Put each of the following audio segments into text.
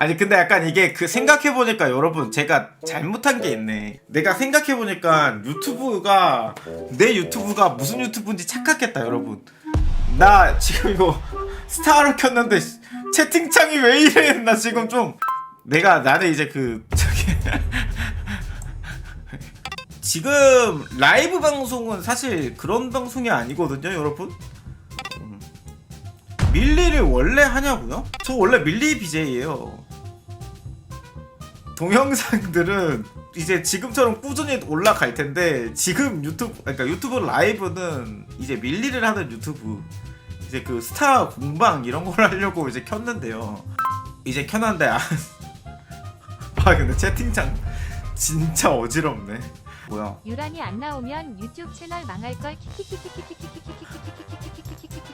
아니 근데 약간 이게 그 생각해보니까 여러분 제가 잘못한 게 있네. 내가 생각해보니까 유튜브가 내 유튜브가 무슨 유튜브인지 착각했다 여러분. 나 지금 이거 스타로 켰는데 채팅창이 왜 이래? 나 지금 좀 내가 나는 이제 그 저기 지금 라이브 방송은 사실 그런 방송이 아니거든요 여러분. 음. 밀리를 원래 하냐고요? 저 원래 밀리 BJ예요. 동영상들은 이제 지금처럼 꾸준히 올라갈 텐데 지금 유튜브 그러니까 유튜브 라이브는 이제 밀리를 하는 유튜브 이제 그 스타 공방 이런 걸 하려고 이제 켰는데요. 이제 켜놨는데 아, 아 근데 채팅창 진짜 어지럽네. 뭐야? 유란이 안 나오면 유튜브 채널 망할 걸 키키키키키키키키키키키키키키키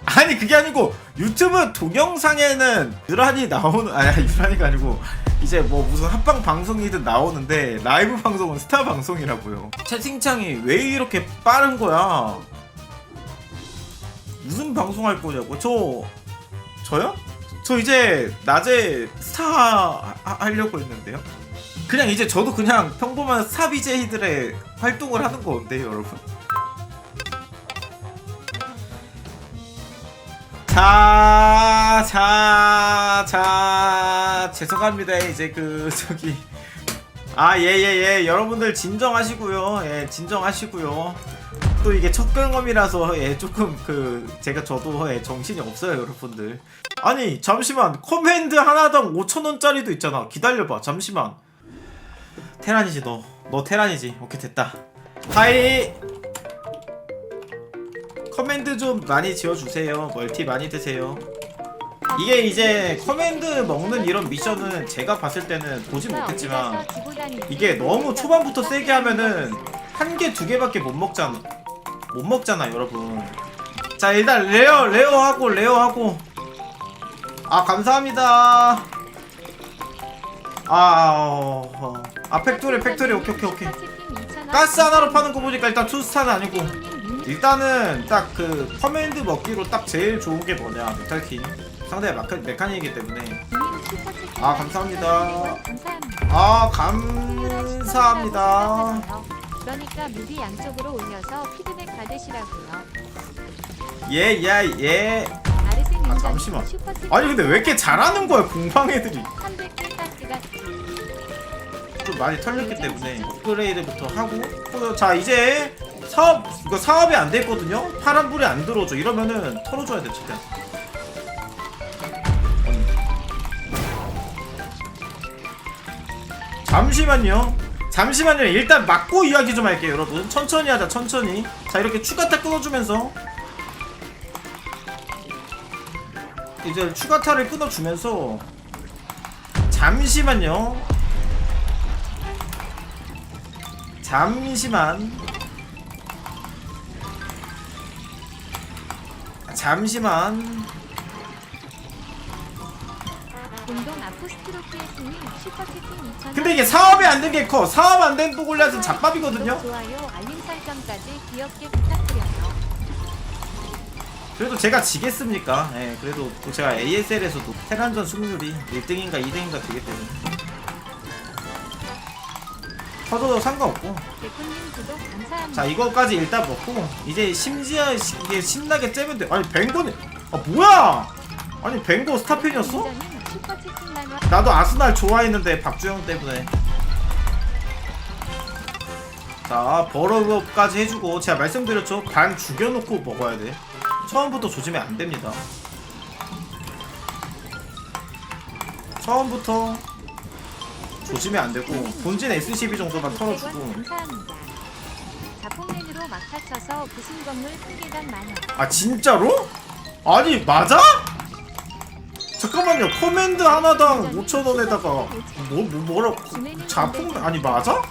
아니 그게 아니고 유튜브 동영상에는 유란이 나오는 아니 유란이가 아니고 이제 뭐 무슨 합방 방송이든 나오는데 라이브 방송은 스타 방송이라고요. 채팅창이 왜 이렇게 빠른 거야? 무슨 방송할 거냐고? 저 저요? 저 이제 낮에 스타 하, 려고 했는데요. 그냥 이제 저도 그냥 평범한 스타 BJ들의 활동을 하는 건데 여러분. 자, 자, 자, 죄송합니다. 이제 그 저기 아, 예, 예, 예. 여러분들 진정하시고요. 예, 진정하시고요. 또 이게 첫 경험이라서 예, 조금 그 제가 저도 예, 정신이 없어요, 여러분들. 아니, 잠시만. 커맨드 하나당 5,000원짜리도 있잖아. 기다려봐. 잠시만. 테란이지 너. 너 테란이지. 오케이 됐다. 하이. 커맨드 좀 많이 지어주세요. 멀티 많이 드세요. 이게 이제 커맨드 먹는 이런 미션은 제가 봤을 때는 보진 못했지만 이게 너무 초반부터 세게 하면은 한 개 두 개밖에 못 먹잖아. 못 먹잖아, 여러분. 자, 일단 레어 레어 하고 레어 하고. 아, 감사합니다. 아, 어, 어. 아 팩토리 팩토리 오케이 오케이 오케이. 가스 하나로 파는 거 보니까 일단 투스타는 아니고 일단은 딱 그 커맨드 먹기로 딱 제일 좋은 게 뭐냐 메탈킨 상대가 마카, 메카닉이기 때문에. 아, 감사합니다. 아 감사합니다. 그러니까 무비 양쪽으로 올려서 피드백 받으시라고요. 예예예. 아르센 아, 인정이 잠시만. 슈퍼채팅 아니 근데 왜 이렇게 잘하는 거야 공방 애들이? 300개 가스가 좀 많이 털렸기 때문에 업그레이드부터 하고. 어, 자 이제 사업 이거 사업이 안 됐거든요? 파란 불이 안 들어오죠. 이러면은 털어줘야 돼 진짜 잠시만요. 잠시만요. 일단 맞고 이야기 좀 할게요 여러분. 천천히 하자 천천히. 자 이렇게 추가타 끊어주면서. 이제 추가타를 끊어주면서. 잠시만요. 잠시만 잠시만. 공동 아포스트로프의 스님 슈퍼채팅 2,000원 근데 이게 사업이 안 된 게 커. 사업 안된 보골리앗은 잡밥이거든요? 좋아요 알림 설정까지 귀엽게 부탁드려요. 그래도 제가 지겠습니까? 예 그래도 또 제가 ASL에서도 테란전 승률이 1등인가 2등인가 되기 때문에 터져도 상관없고. 자 이거까지 일단 먹고 이제 심지어 이게 신나게 째면 돼. 아니 뱅고는 아 뭐야? 아니 뱅고 스타팬이었어? 나도 아스날 좋아했는데 박주영 때문에. 자 버러우까지 해주고 제가 말씀드렸죠. 반 죽여놓고 먹어야 돼. 처음부터 조지면 안 됩니다. 처음부터 조지면 안 되고 본진 SCB 정도만 털어주고. 아 진짜로? 아니 맞아? 잠깐만요 커맨드 하나당 5천원에다가 뭐, 뭐 뭐라 자폭 아니 맞아?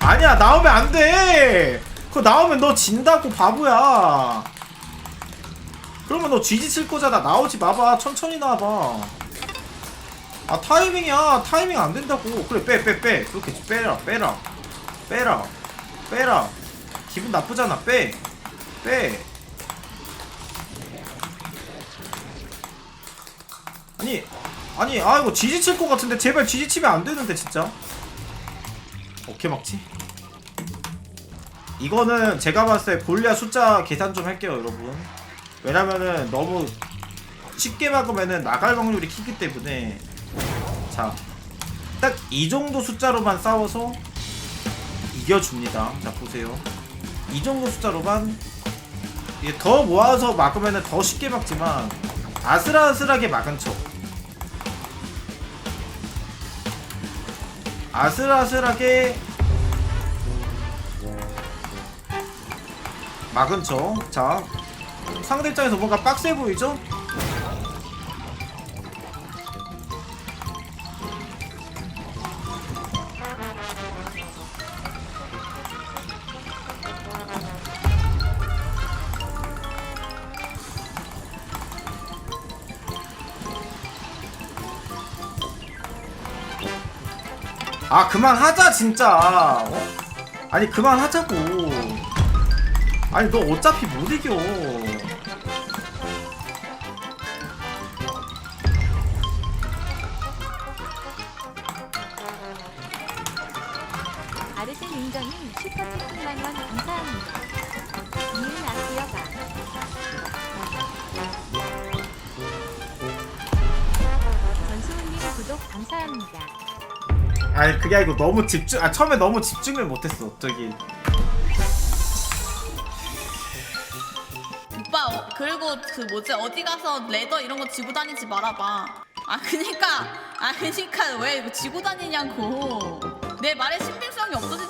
아니야 나오면 안돼 그거 나오면 너 진다고 바보야 그러면 너 쥐지 칠 거잖아 나오지 마봐 천천히 나와봐 아 타이밍이야. 타이밍 안 된다고. 그래 빼빼 빼. 그렇게 빼라 빼라. 빼라. 빼라. 기분 나쁘잖아. 빼. 빼. 아니 아니 아 이거 지지칠 것 같은데 제발 지지치면 안 되는데 진짜. 어떻게 막지? 이거는 제가 봤을 때 골리아 숫자 계산 좀 할게요 여러분. 왜냐면은 너무 쉽게 막으면은 나갈 확률이 크기 때문에 자 딱 이 정도 숫자로만 싸워서 이겨줍니다. 자 보세요. 이 정도 숫자로만 더 모아서 막으면은 더 쉽게 막지만 아슬아슬하게 막은 척. 아슬아슬하게 막은 척자 상대 입장에서 뭔가 빡세 보이죠? 아 그만하자 진짜 어? 아니 그만하자고 아니 너 어차피 못 이겨 아르센 인정님 슈퍼채팅 만원 감사합니다. 아니 그게 아니고 너무 집중 아 처음에 너무 집중을 못했어. 저기. 오빠 어, 그리고 그 뭐지? 어디 가서 레더 이런 거 지고 다니지 말아봐. 아 그니까 아 그니까 왜 이거 지고 다니냐고. 내 말에 신빙성이 없어질